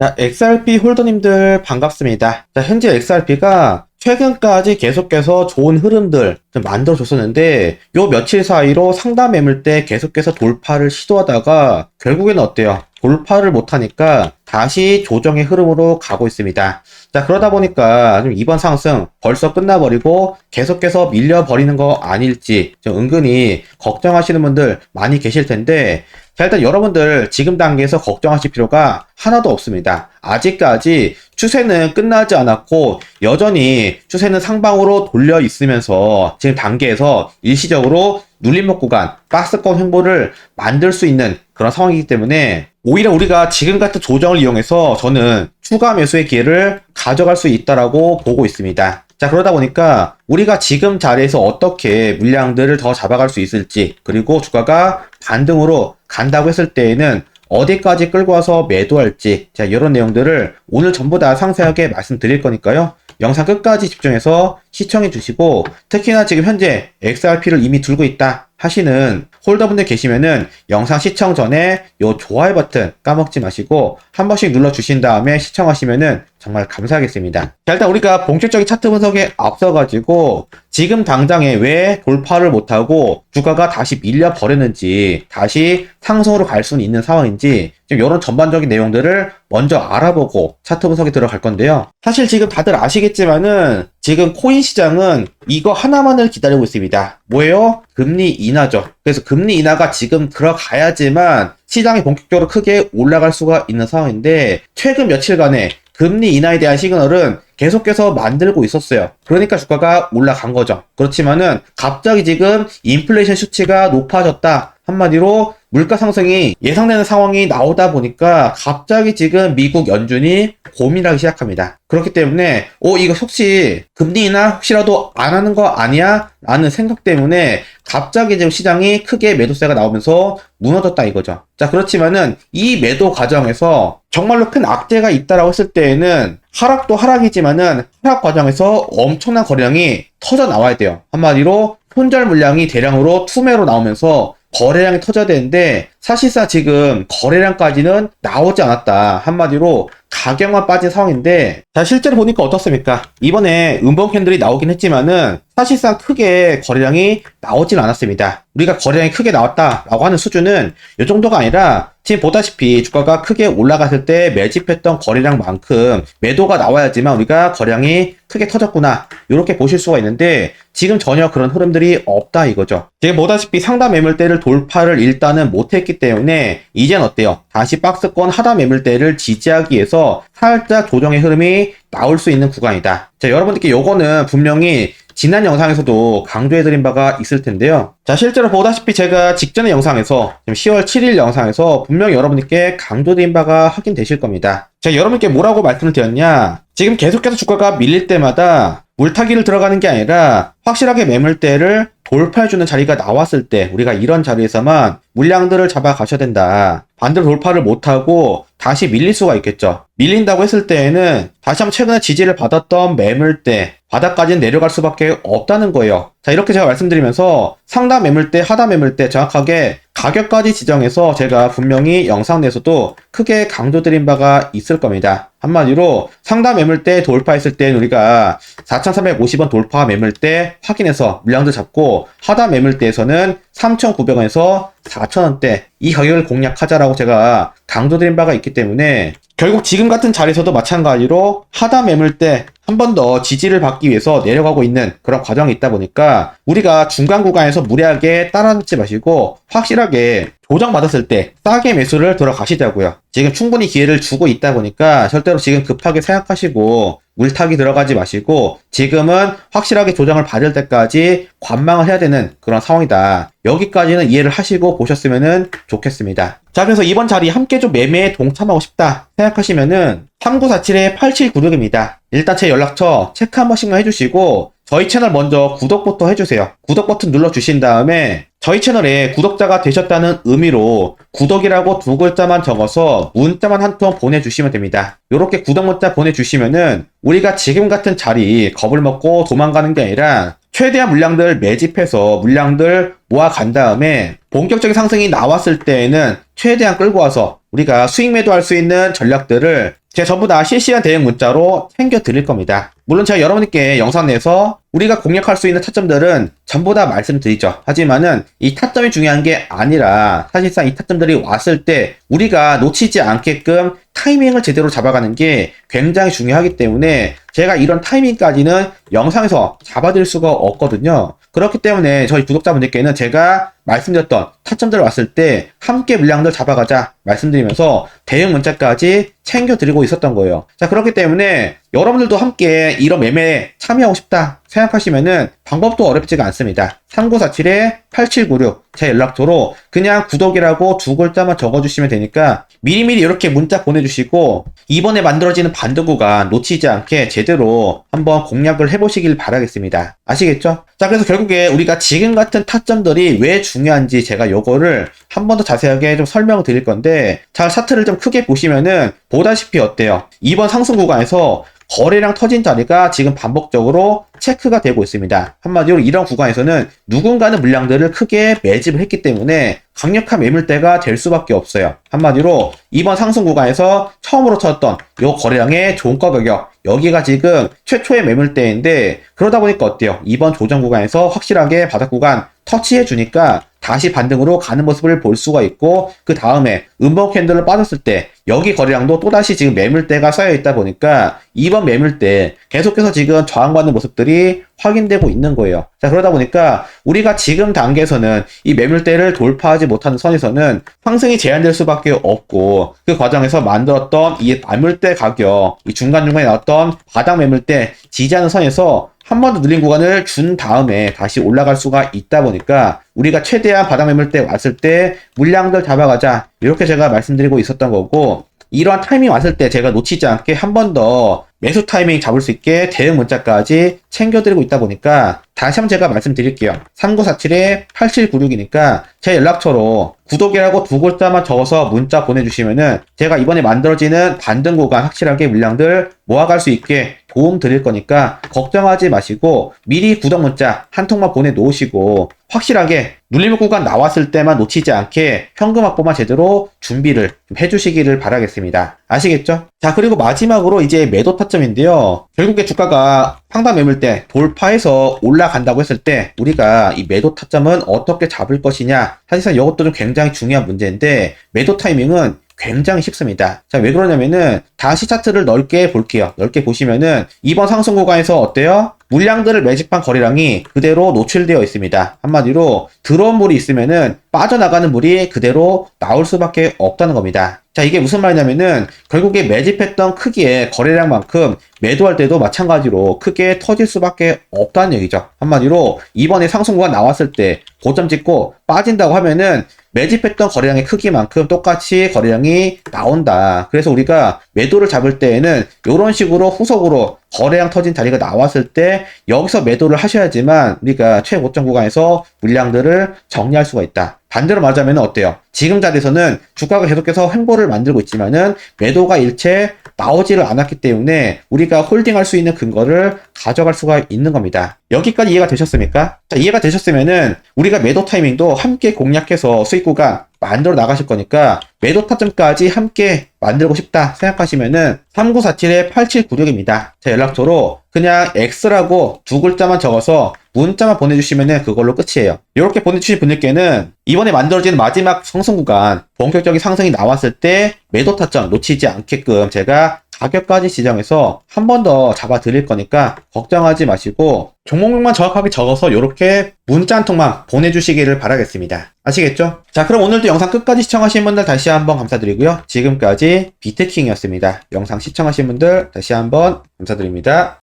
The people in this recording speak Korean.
자, XRP 홀더님들 반갑습니다. 자, 현재 XRP가 최근까지 계속해서 좋은 흐름들 좀 만들어줬었는데 요 며칠 사이로 상담 매물대 계속해서 돌파를 시도하다가 결국에는 어때요? 돌파를 못하니까 다시 조정의 흐름으로 가고 있습니다. 자, 그러다 보니까 좀 이번 상승 벌써 끝나버리고 계속해서 밀려버리는 거 아닐지 좀 은근히 걱정하시는 분들 많이 계실 텐데 자, 일단 여러분들 지금 단계에서 걱정하실 필요가 하나도 없습니다. 아직까지 추세는 끝나지 않았고 여전히 추세는 상방으로 돌려 있으면서 지금 단계에서 일시적으로 눌림목 구간, 박스권 횡보를 만들 수 있는 그런 상황이기 때문에 오히려 우리가 지금 같은 조정을 이용해서 저는 추가 매수의 기회를 가져갈 수 있다라고 보고 있습니다. 자, 그러다 보니까 우리가 지금 자리에서 어떻게 물량들을 더 잡아갈 수 있을지, 그리고 주가가 반등으로 간다고 했을 때에는 어디까지 끌고 와서 매도할지, 자, 이런 내용들을 오늘 전부 다 상세하게 말씀드릴 거니까요. 영상 끝까지 집중해서 시청해 주시고, 특히나 지금 현재 XRP를 이미 들고 있다 하시는 홀더분들 계시면은 영상 시청 전에 요 좋아요 버튼 까먹지 마시고 한 번씩 눌러 주신 다음에 시청하시면은 정말 감사하겠습니다. 자, 일단 우리가 본격적인 차트 분석에 앞서가지고 지금 당장에 왜 돌파를 못하고 주가가 다시 밀려 버렸는지 다시 상승으로 갈 수는 있는 상황인지 지금 이런 전반적인 내용들을 먼저 알아보고 차트 분석에 들어갈 건데요. 사실 지금 다들 아시겠지만은 지금 코인 시장은 이거 하나만을 기다리고 있습니다. 뭐예요? 금리 인하죠. 그래서 금리 인하가 지금 들어가야지만 시장이 본격적으로 크게 올라갈 수가 있는 상황인데 최근 며칠간에 금리 인하에 대한 시그널은 계속해서 만들고 있었어요. 그러니까 주가가 올라간 거죠. 그렇지만은 갑자기 지금 인플레이션 수치가 높아졌다. 한마디로 물가 상승이 예상되는 상황이 나오다 보니까 갑자기 지금 미국 연준이 고민하기 시작합니다. 그렇기 때문에 어 이거 혹시 금리 인하 혹시라도 안 하는 거 아니야? 라는 생각 때문에 갑자기 지금 시장이 크게 매도세가 나오면서 무너졌다 이거죠. 자 그렇지만은 이 매도 과정에서 정말로 큰 악재가 있다라고 했을 때에는 하락도 하락이지만은 하락 과정에서 엄청난 거래량이 터져 나와야 돼요. 한마디로 손절 물량이 대량으로 투매로 나오면서 거래량이 터져야 되는데 사실상 지금 거래량까지는 나오지 않았다. 한마디로 가격만 빠진 상황인데 자 실제로 보니까 어떻습니까? 이번에 음봉 캔들이 나오긴 했지만은 사실상 크게 거래량이 나오진 않았습니다. 우리가 거래량이 크게 나왔다라고 하는 수준은 이 정도가 아니라 지금 보다시피 주가가 크게 올라갔을 때 매집했던 거래량만큼 매도가 나와야지만 우리가 거래량이 크게 터졌구나 이렇게 보실 수가 있는데 지금 전혀 그런 흐름들이 없다 이거죠. 지금 보다시피 상단 매물대를 돌파를 일단은 못했기 때문에 이젠 어때요? 다시 박스권 하단 매물대를 지지하기 위해서 살짝 조정의 흐름이 나올 수 있는 구간이다. 자 여러분들께 요거는 분명히 지난 영상에서도 강조해드린 바가 있을 텐데요. 자, 실제로 보다시피 제가 직전의 영상에서, 지금 10월 7일 영상에서 분명히 여러분께 강조드린 바가 확인되실 겁니다. 제가 여러분께 뭐라고 말씀을 드렸냐? 지금 계속해서 주가가 밀릴 때마다 물타기를 들어가는 게 아니라 확실하게 매물대를 돌파해주는 자리가 나왔을 때 우리가 이런 자리에서만 물량들을 잡아 가셔야 된다. 반대로 돌파를 못하고 다시 밀릴 수가 있겠죠. 밀린다고 했을 때에는 다시 한번 최근에 지지를 받았던 매물대 바닥까지는 내려갈 수밖에 없다는 거예요. 자 이렇게 제가 말씀드리면서 상단 매물대 하단 매물대 정확하게 가격까지 지정해서 제가 분명히 영상 내에서도 크게 강조드린 바가 있을 겁니다. 한마디로 상단 매물대 돌파했을 때 우리가 4,350원 돌파 매물대 확인해서 물량들 잡고 하단 매물대에서는 3,900원에서 4,000원대 이 가격을 공략하자라고 제가 강조드린 바가 있기 때문에 결국 지금 같은 자리에서도 마찬가지로 하단 매물대 한 번 더 지지를 받기 위해서 내려가고 있는 그런 과정이 있다 보니까 우리가 중간 구간에서 무리하게 따라잡지 마시고 확실하게 조정받았을 때 싸게 매수를 들어가시자고요. 지금 충분히 기회를 주고 있다 보니까 절대로 지금 급하게 생각하시고 물타기 들어가지 마시고 지금은 확실하게 조정을 받을 때까지 관망을 해야 되는 그런 상황이다. 여기까지는 이해를 하시고 보셨으면 좋겠습니다. 자, 그래서 이번 자리 함께 좀 매매에 동참하고 싶다 생각하시면은 3947-8796입니다. 일단 제 연락처 체크 한 번씩만 해주시고 저희 채널 먼저 구독부터 해주세요. 구독 버튼 눌러주신 다음에 저희 채널에 구독자가 되셨다는 의미로 구독이라고 두 글자만 적어서 문자만 한 통 보내주시면 됩니다. 이렇게 구독 문자 보내주시면은 우리가 지금 같은 자리 겁을 먹고 도망가는 게 아니라 최대한 물량들 매집해서 물량들 모아간 다음에 본격적인 상승이 나왔을 때에는 최대한 끌고 와서 우리가 수익 매도할 수 있는 전략들을 제가 전부 다 실시간 대응 문자로 챙겨 드릴 겁니다. 물론 제가 여러분께 영상 내에서 우리가 공략할 수 있는 타점들은 전부 다 말씀드리죠. 하지만은 이 타점이 중요한 게 아니라 사실상 이 타점들이 왔을 때 우리가 놓치지 않게끔 타이밍을 제대로 잡아가는 게 굉장히 중요하기 때문에 제가 이런 타이밍까지는 영상에서 잡아드릴 수가 없거든요. 그렇기 때문에 저희 구독자분들께는 제가 말씀드렸던 타점들 왔을 때 함께 물량들 잡아가자 말씀드리면서 대응 문자까지 챙겨드리고 있었던 거예요. 자, 그렇기 때문에 여러분들도 함께 이런 매매에 참여하고 싶다 생각하시면은 방법도 어렵지가 않습니다. 3947-8796 제 연락처로 그냥 구독이라고 두 글자만 적어주시면 되니까 미리미리 이렇게 문자 보내주시고 이번에 만들어지는 반등 구간 놓치지 않게 제대로 한번 공략을 해보시길 바라겠습니다. 아시겠죠? 자 그래서 결국에 우리가 지금 같은 타점들이 왜 중요한지 제가 요거를 한 번 더 자세하게 좀 설명을 드릴 건데 자 차트를 좀 크게 보시면은 보다시피 어때요? 이번 상승 구간에서 거래량 터진 자리가 지금 반복적으로 체크가 되고 있습니다. 한마디로 이런 구간에서는 누군가는 물량들을 크게 매집을 했기 때문에 강력한 매물대가 될 수밖에 없어요. 한마디로 이번 상승 구간에서 처음으로 쳤던 요 거래량의 종가 가격 여기가 지금 최초의 매물대인데 그러다 보니까 어때요? 이번 조정 구간에서 확실하게 바닥 구간 터치해 주니까 다시 반등으로 가는 모습을 볼 수가 있고 그 다음에 음봉 캔들을 빠졌을 때 여기 거래량도 또다시 지금 매물대가 쌓여 있다 보니까 이번 매물대 계속해서 지금 저항받는 모습들이 확인되고 있는 거예요. 자 그러다 보니까 우리가 지금 단계에서는 이 매물대를 돌파하지 못하는 선에서는 상승이 제한될 수밖에 없고 그 과정에서 만들었던 이 매물대 가격 이 중간중간에 나왔던 바닥 매물대 지지하는 선에서 한 번 더 늘린 구간을 준 다음에 다시 올라갈 수가 있다 보니까 우리가 최대한 바닥 매물대 왔을 때 물량들 잡아가자. 이렇게 제가 말씀드리고 있었던 거고 이러한 타이밍 왔을 때 제가 놓치지 않게 한 번 더 매수 타이밍 잡을 수 있게 대응 문자까지 챙겨드리고 있다 보니까 다시 한번 제가 말씀드릴게요. 3947-8796이니까 제 연락처로 구독이라고 두 글자만 적어서 문자 보내주시면은 제가 이번에 만들어지는 반등 구간 확실하게 물량들 모아갈 수 있게 도움 드릴 거니까 걱정하지 마시고 미리 구독 문자 한 통만 보내놓으시고 확실하게 눌림 구간 나왔을 때만 놓치지 않게 현금 확보만 제대로 준비를 좀 해주시기를 바라겠습니다. 아시겠죠? 자 그리고 마지막으로 이제 매도 타점인데요. 결국에 주가가 상단 매물대 돌파해서 올라간다고 했을 때 우리가 이 매도 타점은 어떻게 잡을 것이냐 사실상 이것도 좀 굉장히 중요한 문제인데 매도 타이밍은 굉장히 쉽습니다. 자, 왜 그러냐면은 다시 차트를 넓게 볼게요. 넓게 보시면은 이번 상승 구간에서 어때요? 물량들을 매집한 거래량이 그대로 노출되어 있습니다. 한마디로 들어온 물이 있으면은 빠져나가는 물이 그대로 나올 수밖에 없다는 겁니다. 자, 이게 무슨 말이냐면은 결국에 매집했던 크기의 거래량만큼 매도할 때도 마찬가지로 크게 터질 수밖에 없다는 얘기죠. 한마디로 이번에 상승 구간 나왔을 때 고점 찍고 빠진다고 하면은 매집했던 거래량의 크기만큼 똑같이 거래량이 나온다. 그래서 우리가 매도를 잡을 때에는 이런 식으로 후속으로 거래량 터진 자리가 나왔을 때 여기서 매도를 하셔야지만 우리가 최고점 구간에서 물량들을 정리할 수가 있다. 반대로 말하자면 어때요? 지금 자리에서는 주가가 계속해서 횡보를 만들고 있지만은 매도가 일체 나오지를 않았기 때문에 우리가 홀딩할 수 있는 근거를 가져갈 수가 있는 겁니다. 여기까지 이해가 되셨습니까? 자, 이해가 되셨으면은 우리가 매도 타이밍도 함께 공략해서 수익 구간 만들어 나가실 거니까 매도 타점까지 함께 만들고 싶다 생각하시면은 3947-8796입니다. 제 연락처로 그냥 X라고 두 글자만 적어서 문자만 보내주시면은 그걸로 끝이에요. 이렇게 보내주신 분들께는 이번에 만들어진 마지막 상승 구간 본격적인 상승이 나왔을 때 매도 타점 놓치지 않게끔 제가 가격까지 지정해서 한 번 더 잡아 드릴 거니까 걱정하지 마시고 종목명만 정확하게 적어서 이렇게 문자 한 통만 보내주시기를 바라겠습니다. 아시겠죠? 자 그럼 오늘도 영상 끝까지 시청하신 분들 다시 한번 감사드리고요. 지금까지 비트킹이었습니다. 영상 시청하신 분들 다시 한번 감사드립니다.